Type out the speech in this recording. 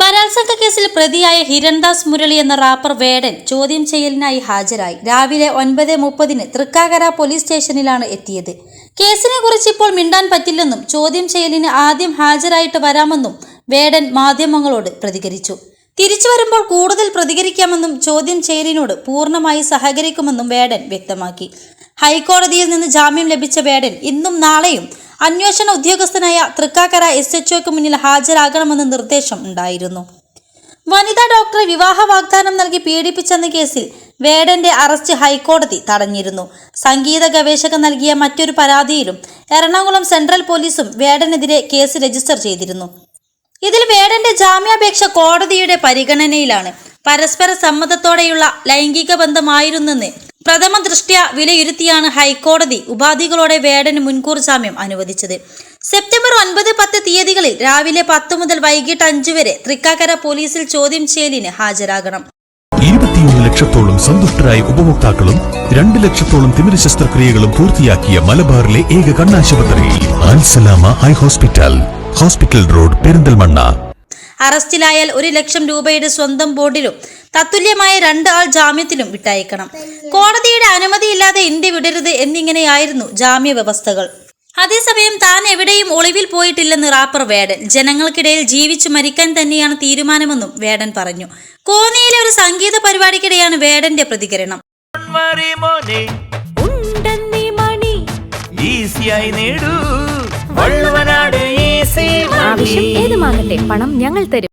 ബലാത്സംഗ കേസിൽ പ്രതിയായ ഹിരൺദാസ് മുരളി എന്ന റാപ്പർ വേടൻ ചോദ്യം ചെയ്യലിനായി ഹാജരായി. രാവിലെ ഒൻപത് മുപ്പതിന് തൃക്കാക്കര പോലീസ് സ്റ്റേഷനിലാണ് എത്തിയത്. കേസിനെ കുറിച്ച് ഇപ്പോൾ മിണ്ടാൻ പറ്റില്ലെന്നും ചോദ്യം ചെയ്യലിന് ആദ്യം ഹാജരായിട്ട് വരാമെന്നും വേടൻ മാധ്യമങ്ങളോട് പ്രതികരിച്ചു. തിരിച്ചു വരുമ്പോൾ കൂടുതൽ പ്രതികരിക്കാമെന്നും ചോദ്യം ചെയ്യലിനോട് പൂർണമായി സഹകരിക്കുമെന്നും വേടൻ വ്യക്തമാക്കി. ഹൈക്കോടതിയിൽ നിന്ന് ജാമ്യം ലഭിച്ച വേടൻ ഇന്നും നാളെയും അന്വേഷണ ഉദ്യോഗസ്ഥനായ തൃക്കാക്കര എസ് എച്ച് മുന്നിൽ ഹാജരാകണമെന്ന് നിർദ്ദേശം ഉണ്ടായിരുന്നു. വനിതാ ഡോക്ടറെ വിവാഹ വാഗ്ദാനം നൽകി പീഡിപ്പിച്ചെന്ന കേസിൽ വേടന്റെ അറസ്റ്റ് ഹൈക്കോടതി തടഞ്ഞിരുന്നു. സംഗീത ഗവേഷകൻ നൽകിയ മറ്റൊരു പരാതിയിലും എറണാകുളം സെൻട്രൽ പോലീസും വേടനെതിരെ കേസ് രജിസ്റ്റർ ചെയ്തിരുന്നു. ഇതിൽ വേടന്റെ ജാമ്യാപേക്ഷ കോടതിയുടെ പരിഗണനയിലാണ് പരസ്പര സമ്മതത്തോടെയുള്ള ലൈംഗിക ബന്ധമായിരുന്നെന്ന് പ്രഥമ ദൃഷ്ട്യ വിലയിരുത്തിയാണ് ഹൈക്കോടതി ഉപാധികളോടെ വേടന് മുൻകൂർ ജാമ്യം അനുവദിച്ചത്. സെപ്റ്റംബർ ഒൻപത് പത്ത് തീയതികളിൽ രാവിലെ പത്ത് മുതൽ വൈകിട്ട് അഞ്ചു വരെ തൃക്കാക്കര പോലീസിൽ ചോദ്യം ചെയ്യലിന് ഹാജരാകണം. ഇരുപത്തിയൊന്ന് ലക്ഷത്തോളം സന്തുഷ്ടരായ ഉപഭോക്താക്കളും രണ്ട് ലക്ഷത്തോളം തിമിര ശസ്ത്രക്രിയകളും പൂർത്തിയാക്കിയ മലബാറിലെ ഏക കണ്ണാശുപത്രി Alsalama eye hospital hospital road Perinthalmanna. അറസ്റ്റിലായാൽ ഒരു ലക്ഷം രൂപയുടെ സ്വന്തം ബോർഡിലും തത്തുല്യമായ രണ്ട് ആൾ ജാമ്യത്തിലും വിട്ടയക്കണം. കോടതിയുടെ അനുമതിയില്ലാതെ ഇന്ത്യ വിടരുത് എന്നിങ്ങനെയായിരുന്നു ജാമ്യ വ്യവസ്ഥകൾ അതേസമയം താൻ എവിടെയും ഒളിവിൽ പോയിട്ടില്ലെന്ന് റാപ്പർ വേടൻ. ജനങ്ങൾക്കിടയിൽ ജീവിച്ചു മരിക്കാൻ തന്നെയാണ് തീരുമാനമെന്നും വേടൻ പറഞ്ഞു. കോന്നിയിലെ ഒരു സംഗീത പരിപാടിക്കിടെയാണ് വേടന്റെ പ്രതികരണം. മറി മോനെ. മണി. ഈസിയായി നേടൂ. വള്ളുവനാട് ഈസി ആവശ്യം ഏതുമാകട്ടെ പണം ഞങ്ങൾ തരും.